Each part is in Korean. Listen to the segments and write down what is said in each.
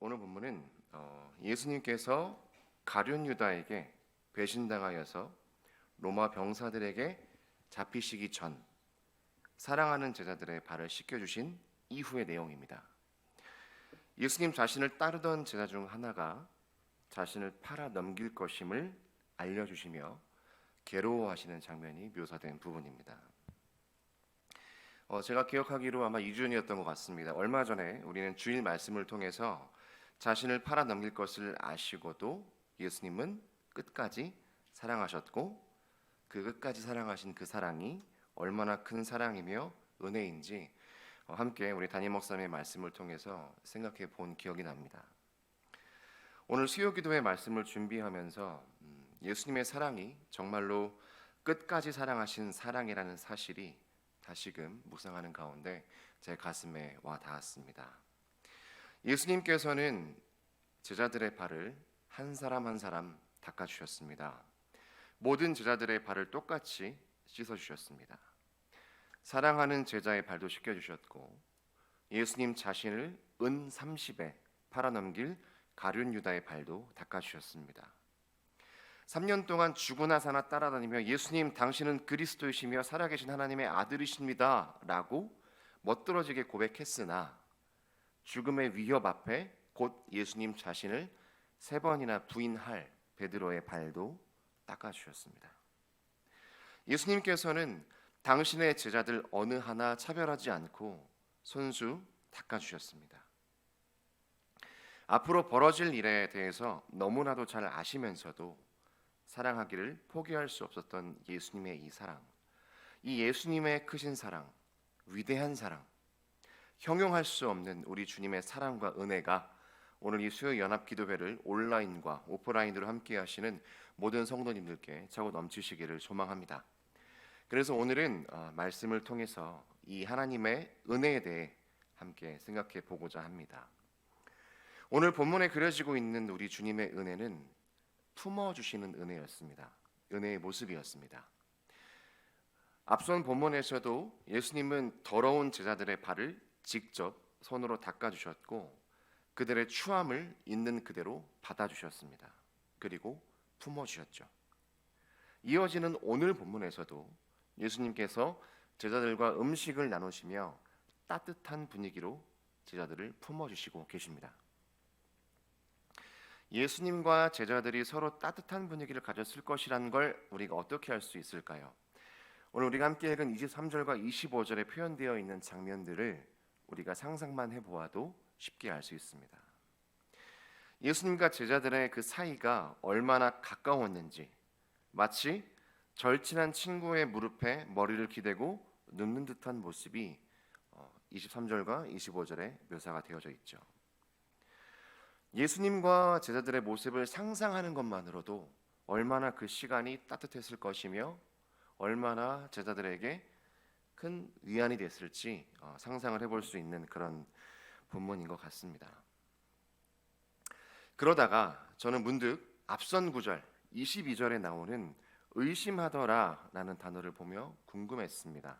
오늘 본문은 어, 예수님께서 가룟 유다에게 배신당하여서 로마 병사들에게 잡히시기 전 사랑하는 제자들의 발을 씻겨 주신 이후의 내용입니다. 예수님 자신을 따르던 제자 중 하나가 자신을 팔아 넘길 것임을 알려 주시며 괴로워하시는 장면이 묘사된 부분입니다. 어, 제가 기억하기로 아마 이주연이었던 것 같습니다. 얼마 전에 우리는 주일 말씀을 통해서 자신을 팔아 넘길 것을 아시고도 예수님은 끝까지 사랑하셨고 그 끝까지 사랑하신 그 사랑이 얼마나 큰 사랑이며 은혜인지 어, 함께 우리 담임 목사님의 말씀을 통해서 생각해 본 기억이 납니다. 오늘 수요 기도의 말씀을 준비하면서 음, 예수님의 사랑이 정말로 끝까지 사랑하신 사랑이라는 사실이 다시금 묵상하는 가운데 제 가슴에 와 닿았습니다. 예수님께서는 제자들의 발을 한 사람 한 사람 닦아 주셨습니다. 모든 제자들의 발을 똑같이 씻어 주셨습니다. 사랑하는 제자의 발도 씻겨 주셨고 예수님 자신을 은 30에 팔아 넘길 가룟 유다의 발도 닦아 주셨습니다. 3년 동안 죽으나 사나 따라다니며 예수님 당신은 그리스도이시며 살아계신 하나님의 아들이십니다라고 멋들어지게 고백했으나 죽음의 위협 앞에 곧 예수님 자신을 세 번이나 부인할 베드로의 발도 닦아 주셨습니다. 예수님께서는 당신의 제자들 어느 하나 차별하지 않고 손수 닦아 주셨습니다. 앞으로 벌어질 일에 대해서 너무나도 잘 아시면서도 사랑하기를 포기할 수 없었던 예수님의 이 사랑, 이 예수님의 크신 사랑, 위대한 사랑, 형용할 수 없는 우리 주님의 사랑과 은혜가 오늘 이 수요 연합 기도회를 온라인과 오프라인으로 함께 하시는 모든 성도님들께 차고 넘치시기를 소망합니다. 그래서 오늘은 어, 말씀을 통해서 이 하나님의 은혜에 대해 함께 생각해 보고자 합니다. 오늘 본문에 그려지고 있는 우리 주님의 은혜는 품어 주시는 은혜였습니다. 은혜의 모습이었습니다. 앞선 본문에서도 예수님은 더러운 제자들의 발을 직접 손으로 닦아 주셨고 그들의 추함을 있는 그대로 받아 주셨습니다. 그리고 품어 주셨죠. 이어지는 오늘 본문에서도 예수님께서 제자들과 음식을 나누시며 따뜻한 분위기로 제자들을 품어 주시고 계십니다. 예수님과 제자들이 서로 따뜻한 분위기를 가졌을 것이라는 걸 우리가 어떻게 할수 있을까요? 오늘 우리가 함께 읽은 23절과 25절에 표현되어 있는 장면들을 우리가 상상만 해보아도 쉽게 알 수 있습니다. 예수님과 제자들의 그 사이가 얼마나 가까웠는지 마치 절친한 친구의 무릎에 머리를 기대고 눕는 듯한 모습이 23절과 어, 25절에 묘사가 되어져 있죠. 예수님과 제자들의 모습을 상상하는 것만으로도 얼마나 그 시간이 따뜻했을 것이며 얼마나 제자들에게 큰 위안이 됐을지 어, 상상을 해볼 수 있는 그런 본문인 것 같습니다. 그러다가 저는 문득 앞선 구절 22절에 나오는 의심하더라라는 단어를 보며 궁금했습니다.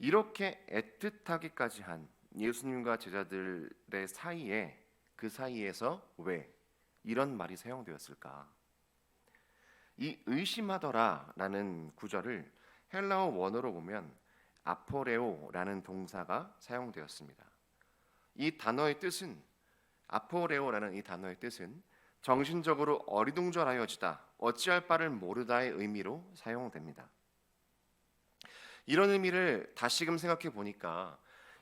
이렇게 애틋하기까지 한 예수님과 제자들의 사이에 그 사이에서 왜 이런 말이 사용되었을까? 이 의심하더라라는 구절을 헬라어 원어로 보면 아포레오라는 동사가 사용되었습니다. 이 단어의 뜻은 아포레오라는 이 단어의 뜻은 정신적으로 어리둥절하여지다, 어찌할 바를 모르다의 의미로 사용됩니다. 이런 의미를 다시금 생각해 보니까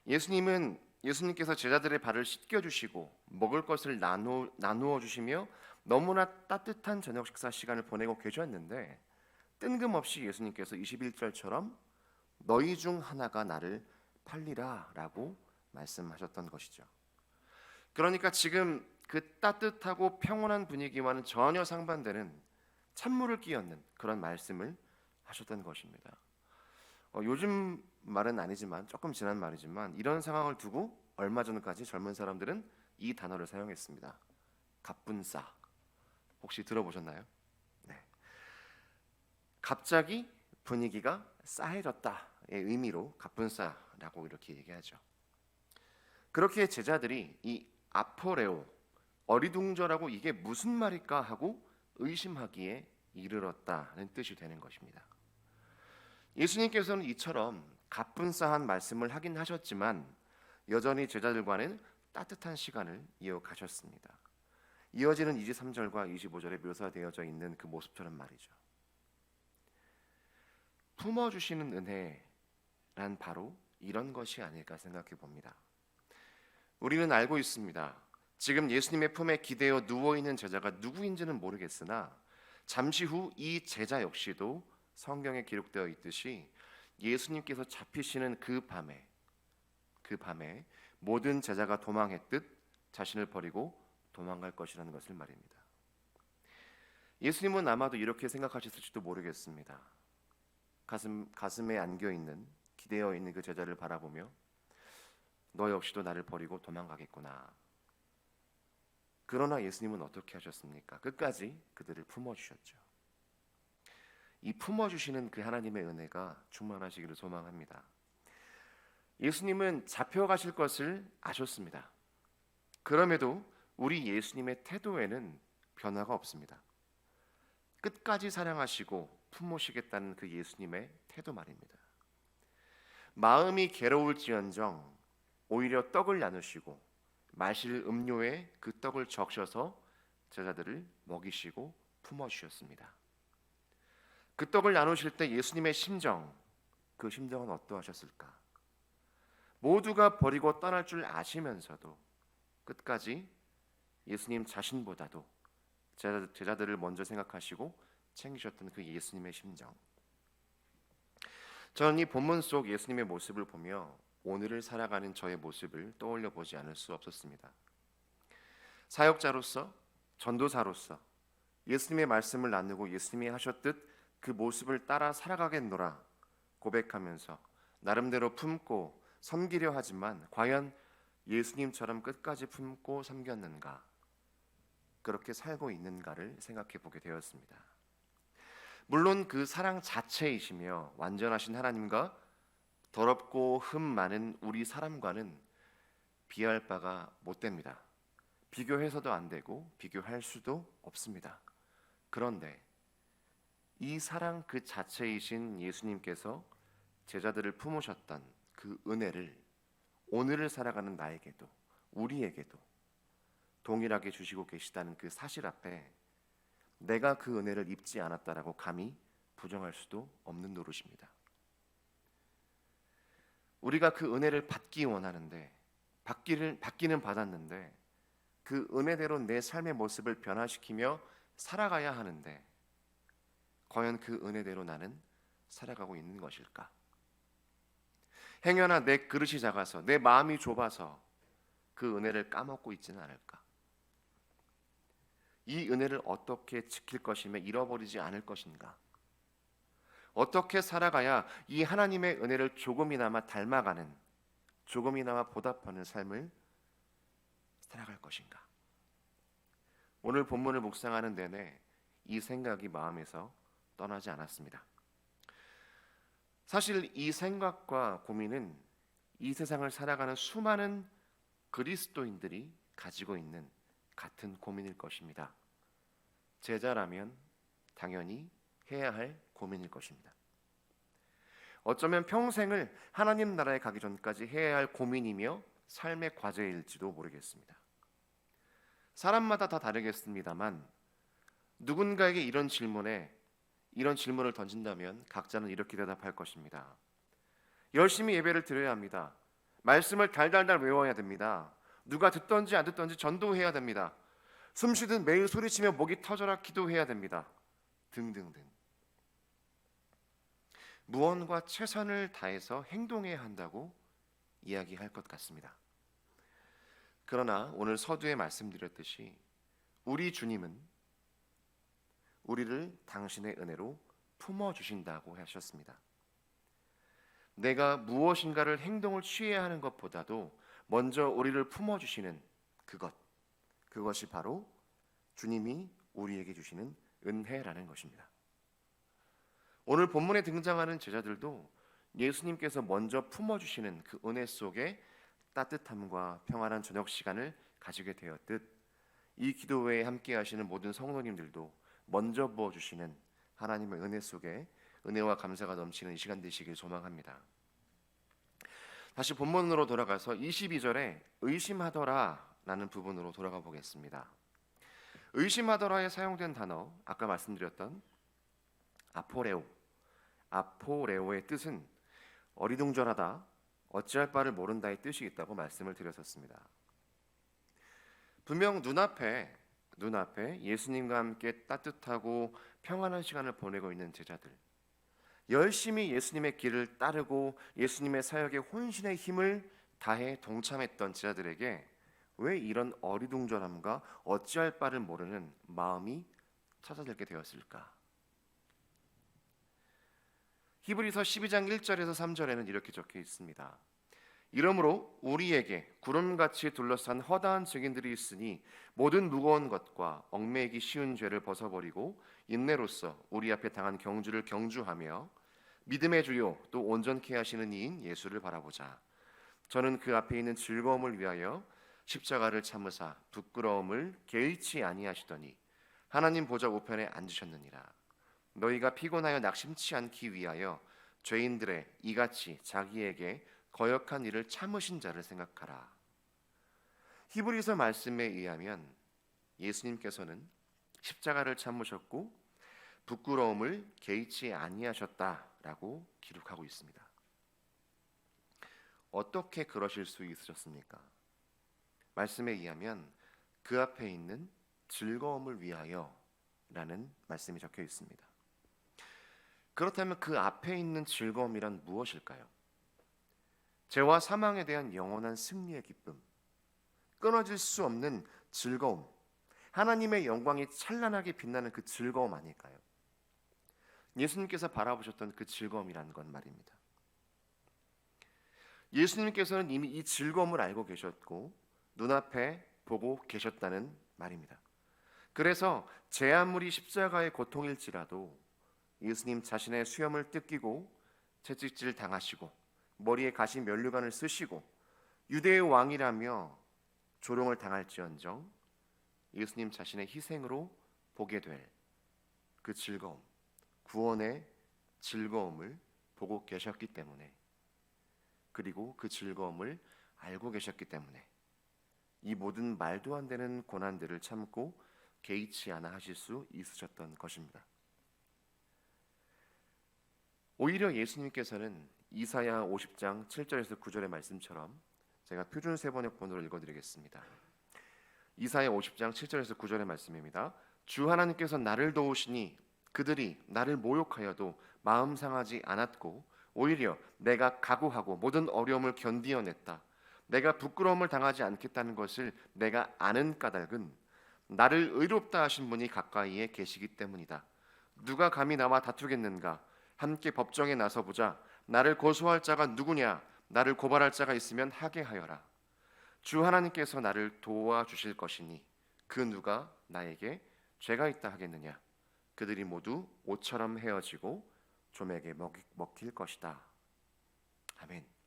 예수님은 예수님께서 제자들의 발을 씻겨 주시고 먹을 것을 나누, 나누어 주시며 너무나 따뜻한 저녁 식사 시간을 보내고 계셨는데 뜬금없이 예수님께서 21절처럼 너희 중 하나가 나를 팔리라라고 말씀하셨던 것이죠. 그러니까 지금 그 따뜻하고 평온한 분위기와는 전혀 상반되는 찬물을 끼얹는 그런 말씀을 하셨던 것입니다. 어, 요즘 말은 아니지만 조금 지난 말이지만 이런 상황을 두고 얼마 전까지 젊은 사람들은 이 단어를 사용했습니다. 갑분싸 혹시 들어보셨나요? 네. 갑자기 분위기가 싸해졌다의 의미로 갑분싸라고 이렇게 얘기하죠. 그렇게 제자들이 이 아포레오 어리둥절하고 이게 무슨 말일까 하고 의심하기에 이르렀다는 뜻이 되는 것입니다. 예수님께서는 이처럼 가뿐싸한 말씀을 하긴 하셨지만 여전히 제자들과는 따뜻한 시간을 이어가셨습니다. 이어지는 23절과 25절에 묘사되어져 있는 그 모습처럼 말이죠. 품어 주시는 은혜란 바로 이런 것이 아닐까 생각해 봅니다. 우리는 알고 있습니다. 지금 예수님의 품에 기대어 누워 있는 제자가 누구인지는 모르겠으나 잠시 후 이 제자 역시도 성경에 기록되어 있듯이 예수님께서 잡히시는 그 밤에 그 밤에 모든 제자가 도망했듯 자신을 버리고 도망갈 것이라는 것을 말입니다. 예수님은 아마도 이렇게 생각하셨을지도 모르겠습니다. 가슴 가슴에 안겨 있는 기대어 있는 그 제자를 바라보며 너 역시도 나를 버리고 도망가겠구나. 그러나 예수님은 어떻게 하셨습니까? 끝까지 그들을 품어 주셨죠. 이 품어 주시는 그 하나님의 은혜가 충만하시기를 소망합니다. 예수님은 잡혀가실 것을 아셨습니다. 그럼에도 우리 예수님의 태도에는 변화가 없습니다. 끝까지 사랑하시고 품으시겠다는 그 예수님의 태도 말입니다. 마음이 괴로울지언정 오히려 떡을 나누시고 마실 음료에 그 떡을 적셔서 제자들을 먹이시고 품어 주셨습니다. 그 떡을 나누실 때 예수님의 심정, 그 심정은 어떠하셨을까? 모두가 버리고 떠날 줄 아시면서도 끝까지 예수님 자신보다도 제자들을 먼저 생각하시고 챙기셨던 그 예수님의 심정. 저는 이 본문 속 예수님의 모습을 보며 오늘을 살아가는 저의 모습을 떠올려 보지 않을 수 없었습니다. 사역자로서 전도사로서 예수님의 말씀을 나누고 예수님이 하셨듯 그 모습을 따라 살아가겠노라 고백하면서 나름대로 품고 섬기려 하지만 과연 예수님처럼 끝까지 품고 섬겼는가 그렇게 살고 있는가를 생각해 보게 되었습니다. 물론 그 사랑 자체이시며 완전하신 하나님과 더럽고 흠 많은 우리 사람과는 비할 바가 못 됩니다. 비교해서도 안 되고 비교할 수도 없습니다. 그런데 이 사랑 그 자체이신 예수님께서 제자들을 품으셨던 그 은혜를 오늘을 살아가는 나에게도 우리에게도 동일하게 주시고 계시다는 그 사실 앞에 내가 그 은혜를 입지 않았다라고 감히 부정할 수도 없는 노릇입니다. 우리가 그 은혜를 받기 원하는데 받기를 받기는 받았는데 그 은혜대로 내 삶의 모습을 변화시키며 살아가야 하는데 과연 그 은혜대로 나는 살아가고 있는 것일까? 행여나 내 그릇이 작아서 내 마음이 좁아서 그 은혜를 까먹고 있지는 않을까? 이 은혜를 어떻게 지킬 것이며 잃어버리지 않을 것인가? 어떻게 살아가야 이 하나님의 은혜를 조금이나마 닮아가는 조금이나마 보답하는 삶을 살아갈 것인가? 오늘 본문을 묵상하는 내내 이 생각이 마음에서 떠나지 않았습니다. 사실 이 생각과 고민은 이 세상을 살아가는 수많은 그리스도인들이 가지고 있는 같은 고민일 것입니다. 제자라면 당연히 해야 할 고민일 것입니다. 어쩌면 평생을 하나님 나라에 가기 전까지 해야 할 고민이며 삶의 과제일지도 모르겠습니다. 사람마다 다 다르겠습니다만 누군가에게 이런 질문에 이런 질문을 던진다면 각자는 이렇게 대답할 것입니다. 열심히 예배를 드려야 합니다. 말씀을 달달달 외워야 됩니다. 누가 듣던지 안 듣던지 전도해야 됩니다. 숨쉬듯 매일 소리치며 목이 터져라 기도해야 됩니다. 등등등. 무언과 최선을 다해서 행동해야 한다고 이야기할 것 같습니다. 그러나 오늘 서두에 말씀드렸듯이 우리 주님은 우리를 당신의 은혜로 품어 주신다고 하셨습니다. 내가 무엇인가를 행동을 취해야 하는 것보다도 먼저 우리를 품어 주시는 그것 그것이 바로 주님이 우리에게 주시는 은혜라는 것입니다. 오늘 본문에 등장하는 제자들도 예수님께서 먼저 품어 주시는 그 은혜 속에 따뜻함과 평안한 저녁 시간을 가지게 되었듯 이 기도회에 함께 하시는 모든 성도님들도 먼저 부어 주시는 하나님의 은혜 속에 은혜와 감사가 넘치는 이 시간 되시길 소망합니다. 다시 본문으로 돌아가서 22절에 의심하더라 라는 부분으로 돌아가 보겠습니다. 의심하더라에 사용된 단어 아까 말씀드렸던 아포레오 아포레오의 뜻은 어리둥절하다 어찌할 바를 모른다의 뜻이 있다고 말씀을 드렸었습니다. 분명 눈앞에 눈앞에 예수님과 함께 따뜻하고 평안한 시간을 보내고 있는 제자들 열심히 예수님의 길을 따르고 예수님의 사역에 혼신의 힘을 다해 동참했던 제자들에게 왜 이런 어리둥절함과 어찌할 바를 모르는 마음이 찾아들게 되었을까? 히브리서 12장 1절에서 3절에는 이렇게 적혀 있습니다. 이러므로 우리에게 구름같이 둘러싼 허다한 증인들이 있으니 모든 무거운 것과 얽매이기 쉬운 죄를 벗어버리고 인내로서 우리 앞에 당한 경주를 경주하며 믿음의 주요 또 온전케 하시는 이인 예수를 바라보자. 저는 그 앞에 있는 즐거움을 위하여 십자가를 참으사 부끄러움을 개의치 아니하시더니 하나님 보좌 우편에 앉으셨느니라. 너희가 피곤하여 낙심치 않기 위하여 죄인들의 이같이 자기에게 거역한 일을 참으신 자를 생각하라. 히브리서 말씀에 의하면 예수님께서는 십자가를 참으셨고 부끄러움을 개의치 아니하셨다라고 기록하고 있습니다. 어떻게 그러실 수 있으셨습니까? 말씀에 의하면 그 앞에 있는 즐거움을 위하여라는 말씀이 적혀 있습니다. 그렇다면 그 앞에 있는 즐거움이란 무엇일까요? 죄와 사망에 대한 영원한 승리의 기쁨, 끊어질 수 없는 즐거움, 하나님의 영광이 찬란하게 빛나는 그 즐거움 아닐까요? 예수님께서 바라보셨던 그 즐거움이라는 건 말입니다. 예수님께서는 이미 이 즐거움을 알고 계셨고 눈앞에 보고 계셨다는 말입니다. 그래서 제 아무리 십자가의 고통일지라도 예수님 자신의 수염을 뜯기고 채찍질 당하시고 머리에 가시 면류관을 쓰시고 유대의 왕이라며 조롱을 당할지언정 예수님 자신의 희생으로 보게 될 그 즐거움, 구원의 즐거움을 보고 계셨기 때문에 그리고 그 즐거움을 알고 계셨기 때문에 이 모든 말도 안 되는 고난들을 참고 개의치 않아 하실 수 있으셨던 것입니다. 오히려 예수님께서는 이사야 50장 7절에서 9절의 말씀처럼 제가 표준 세번역본으로 읽어드리겠습니다. 이사야 50장 7절에서 9절의 말씀입니다. 주 하나님께서 나를 도우시니 그들이 나를 모욕하여도 마음 상하지 않았고 오히려 내가 각오하고 모든 어려움을 견디어냈다. 내가 부끄러움을 당하지 않겠다는 것을 내가 아는 까닭은 나를 의롭다 하신 분이 가까이에 계시기 때문이다. 누가 감히 나와 다투겠는가? 함께 법정에 나서 보자. 나를 고소할 자가 누구냐? 나를 고발할 자가 있으면 하게 하여라. 주 하나님께서 나를 도와주실 것이니 그 누가 나에게 죄가 있다 하겠느냐? 그들이 모두 옷처럼 헤어지고 좀에게 먹힐 것이다. 아멘.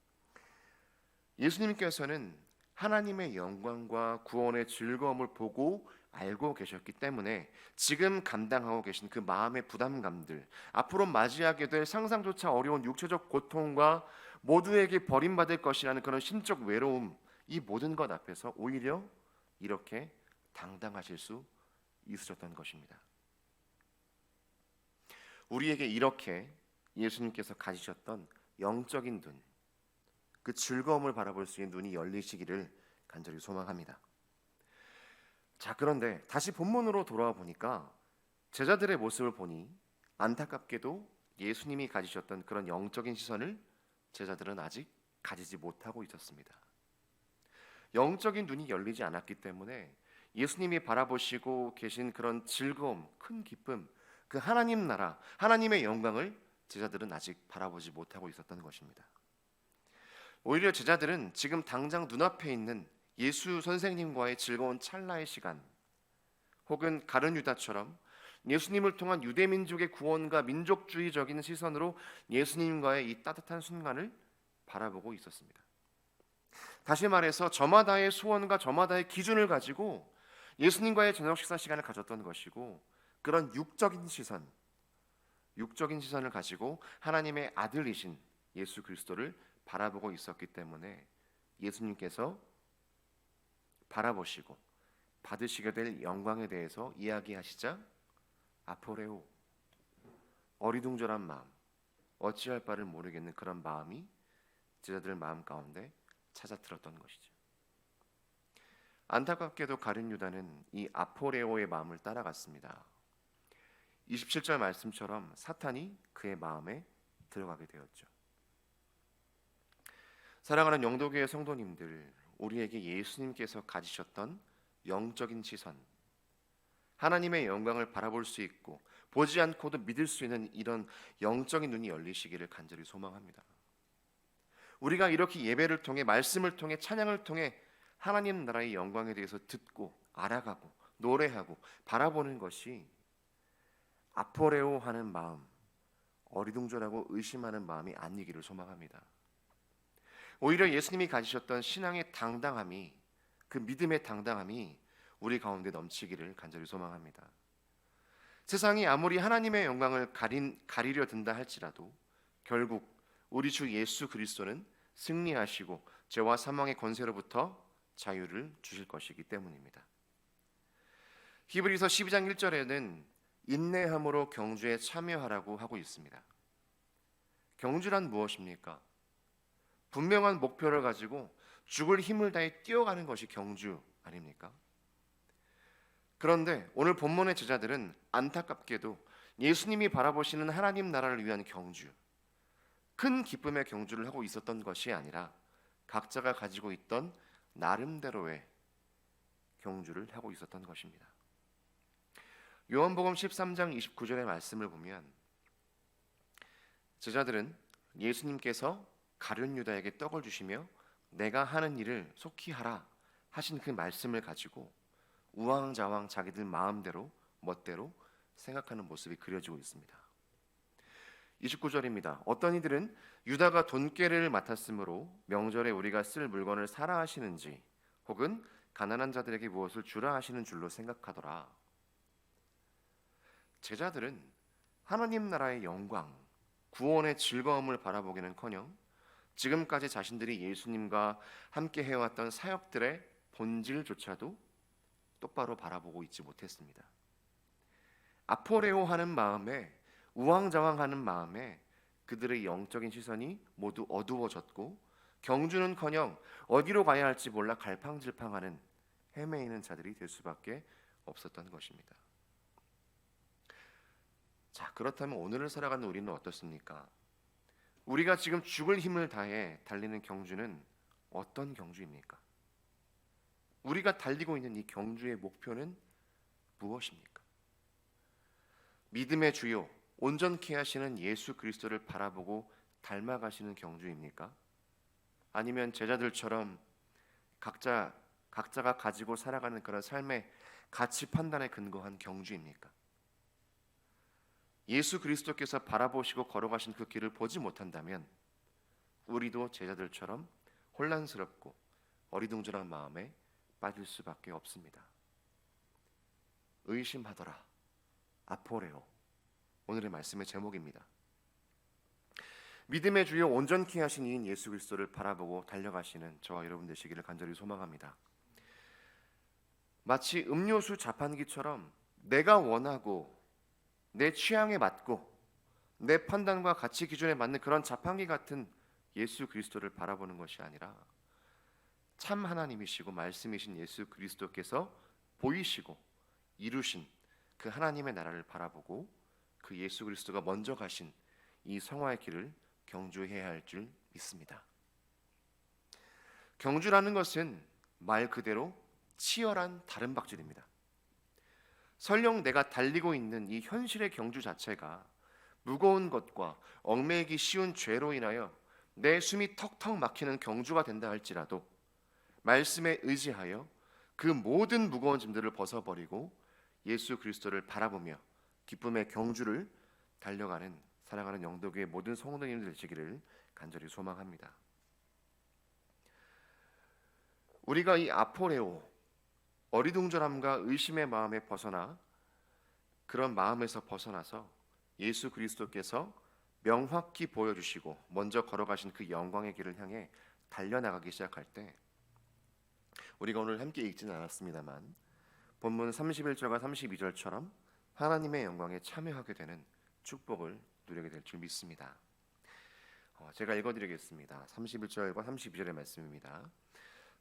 예수님께서는 하나님의 영광과 구원의 즐거움을 보고 알고 계셨기 때문에 지금 감당하고 계신 그 마음의 부담감들, 앞으로 맞이하게 될 상상조차 어려운 육체적 고통과 모두에게 버림받을 것이라는 그런 심적 외로움, 이 모든 것 앞에서 오히려 이렇게 당당하실 수 있으셨던 것입니다. 우리에게 이렇게 예수님께서 가지셨던 영적인 눈, 그 즐거움을 바라볼 수 있는 눈이 열리시기를 간절히 소망합니다. 자, 그런데 다시 본문으로 돌아와 보니까 제자들의 모습을 보니 안타깝게도 예수님이 가지셨던 그런 영적인 시선을 제자들은 아직 가지지 못하고 있었습니다. 영적인 눈이 열리지 않았기 때문에 예수님이 바라보시고 계신 그런 즐거움, 큰 기쁨, 그 하나님 나라, 하나님의 영광을 제자들은 아직 바라보지 못하고 있었던 것입니다. 오히려 제자들은 지금 당장 눈앞에 있는 예수 선생님과의 즐거운 찰나의 시간 혹은 가른 유다처럼 예수님을 통한 유대 민족의 구원과 민족주의적인 시선으로 예수님과의 이 따뜻한 순간을 바라보고 있었습니다. 다시 말해서 저마다의 소원과 저마다의 기준을 가지고 예수님과의 저녁 식사 시간을 가졌던 것이고 그런 육적인 시선, 육적인 시선을 가지고 하나님의 아들이신 예수 그리스도를 바라보고 있었기 때문에 예수님께서 바라보시고 받으시게 될 영광에 대해서 이야기하시자 아포레오 어리둥절한 마음 어찌할 바를 모르겠는 그런 마음이 제자들 마음 가운데 찾아들었던 것이죠. 안타깝게도 가룟 유다는 이 아포레오의 마음을 따라갔습니다. 27절 말씀처럼 사탄이 그의 마음에 들어가게 되었죠. 사랑하는 영도교회 성도님들, 우리에게 예수님께서 가지셨던 영적인 시선, 하나님의 영광을 바라볼 수 있고 보지 않고도 믿을 수 있는 이런 영적인 눈이 열리시기를 간절히 소망합니다. 우리가 이렇게 예배를 통해 말씀을 통해 찬양을 통해 하나님 나라의 영광에 대해서 듣고 알아가고 노래하고 바라보는 것이 아포레오 하는 마음, 어리둥절하고 의심하는 마음이 아니기를 소망합니다. 오히려 예수님이 가지셨던 신앙의 당당함이 그 믿음의 당당함이 우리 가운데 넘치기를 간절히 소망합니다. 세상이 아무리 하나님의 영광을 가린, 가리려 든다 할지라도 결국 우리 주 예수 그리스도는 승리하시고 죄와 사망의 권세로부터 자유를 주실 것이기 때문입니다. 히브리서 12장 1절에는 인내함으로 경주에 참여하라고 하고 있습니다. 경주란 무엇입니까? 분명한 목표를 가지고 죽을 힘을 다해 뛰어가는 것이 경주 아닙니까? 그런데 오늘 본문의 제자들은 안타깝게도 예수님이 바라보시는 하나님 나라를 위한 경주, 큰 기쁨의 경주를 하고 있었던 것이 아니라 각자가 가지고 있던 나름대로의 경주를 하고 있었던 것입니다. 요한복음 13장 29절의 말씀을 보면 제자들은 예수님께서 가룟 유다에게 떡을 주시며 내가 하는 일을 속히 하라 하신 그 말씀을 가지고 우왕좌왕 자기들 마음대로 멋대로 생각하는 모습이 그려지고 있습니다. 29절입니다. 어떤 이들은 유다가 돈깨를 맡았으므로 명절에 우리가 쓸 물건을 사라 하시는지 혹은 가난한 자들에게 무엇을 주라 하시는 줄로 생각하더라. 제자들은 하나님 나라의 영광, 구원의 즐거움을 바라보기는커녕 지금까지 자신들이 예수님과 함께 해왔던 사역들의 본질조차도 똑바로 바라보고 있지 못했습니다. 아포레오 하는 마음에 우왕좌왕 하는 마음에 그들의 영적인 시선이 모두 어두워졌고 경주는커녕 어디로 가야 할지 몰라 갈팡질팡하는 헤매이는 자들이 될 수밖에 없었던 것입니다. 자, 그렇다면 오늘을 살아가는 우리는 어떻습니까? 우리가 지금 죽을 힘을 다해 달리는 경주는 어떤 경주입니까? 우리가 달리고 있는 이 경주의 목표는 무엇입니까? 믿음의 주요 온전케 하시는 예수 그리스도를 바라보고 닮아가시는 경주입니까? 아니면 제자들처럼 각자 각자가 가지고 살아가는 그런 삶의 가치 판단에 근거한 경주입니까? 예수 그리스도께서 바라보시고 걸어가신 그 길을 보지 못한다면 우리도 제자들처럼 혼란스럽고 어리둥절한 마음에 빠질 수밖에 없습니다. 의심하더라. 아포레오. 오늘의 말씀의 제목입니다. 믿음의 주요 온전케 하신 이인 예수 그리스도를 바라보고 달려가시는 저와 여러분 되시기를 간절히 소망합니다. 마치 음료수 자판기처럼 내가 원하고 내 취향에 맞고 내 판단과 가치 기준에 맞는 그런 자판기 같은 예수 그리스도를 바라보는 것이 아니라 참 하나님이시고 말씀이신 예수 그리스도께서 보이시고 이루신 그 하나님의 나라를 바라보고 그 예수 그리스도가 먼저 가신 이 성화의 길을 경주해야 할 줄 믿습니다. 경주라는 것은 말 그대로 치열한 다른 박질입니다. 설령 내가 달리고 있는 이 현실의 경주 자체가 무거운 것과 얽매이기 쉬운 죄로 인하여 내 숨이 턱턱 막히는 경주가 된다 할지라도 말씀에 의지하여 그 모든 무거운 짐들을 벗어버리고 예수 그리스도를 바라보며 기쁨의 경주를 달려가는 사랑하는 영도교의 모든 성도님들 되시기를 간절히 소망합니다. 우리가 이 아포레오 어리둥절함과 의심의 마음에 벗어나 그런 마음에서 벗어나서 예수 그리스도께서 명확히 보여주시고 먼저 걸어가신 그 영광의 길을 향해 달려나가기 시작할 때 우리가 오늘 함께 읽지는 않았습니다만 본문 31절과 32절처럼 하나님의 영광에 참여하게 되는 축복을 누리게 될 줄 믿습니다. 어, 제가 읽어드리겠습니다. 31절과 32절의 말씀입니다.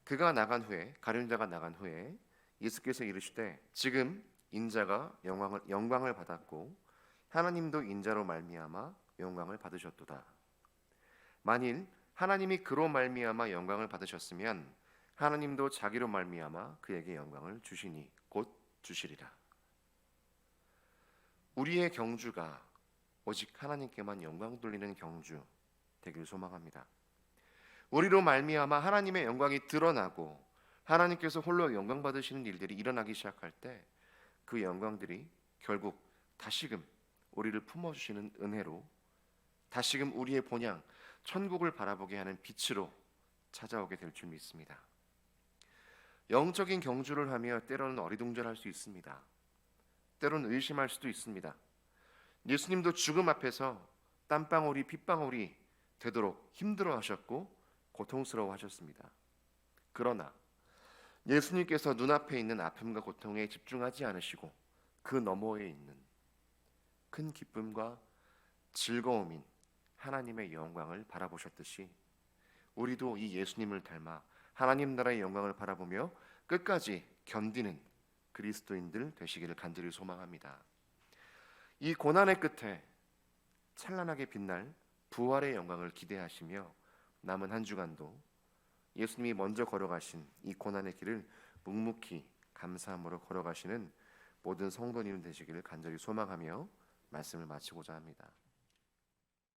그가 나간 후에 가룟 자가 나간 후에 예수께서 이르시되 지금 인자가 영광을 영광을 받았고 하나님도 인자로 말미암아 영광을 받으셨도다. 만일 하나님이 그로 말미암아 영광을 받으셨으면 하나님도 자기로 말미암아 그에게 영광을 주시니 곧 주시리라. 우리의 경주가 오직 하나님께만 영광 돌리는 경주 되길 소망합니다. 우리로 말미암아 하나님의 영광이 드러나고 하나님께서 홀로 영광 받으시는 일들이 일어나기 시작할 때 그 영광들이 결국 다시금 우리를 품어 주시는 은혜로 다시금 우리의 본향 천국을 바라보게 하는 빛으로 찾아오게 될 줄 믿습니다. 영적인 경주를 하며 때로는 어리둥절할 수 있습니다. 때로는 의심할 수도 있습니다. 예수님도 죽음 앞에서 땀방울이 핏방울이 되도록 힘들어 하셨고 고통스러워 하셨습니다. 그러나 예수님께서 눈앞에 있는 아픔과 고통에 집중하지 않으시고 그 너머에 있는 큰 기쁨과 즐거움인 하나님의 영광을 바라보셨듯이 우리도 이 예수님을 닮아 하나님 나라의 영광을 바라보며 끝까지 견디는 그리스도인들 되시기를 간절히 소망합니다. 이 고난의 끝에 찬란하게 빛날 부활의 영광을 기대하시며 남은 한 주간도 예수님이 먼저 걸어가신 이 고난의 길을 묵묵히 감사함으로 걸어가시는 모든 성도님 되시기를 간절히 소망하며 말씀을 마치고자 합니다.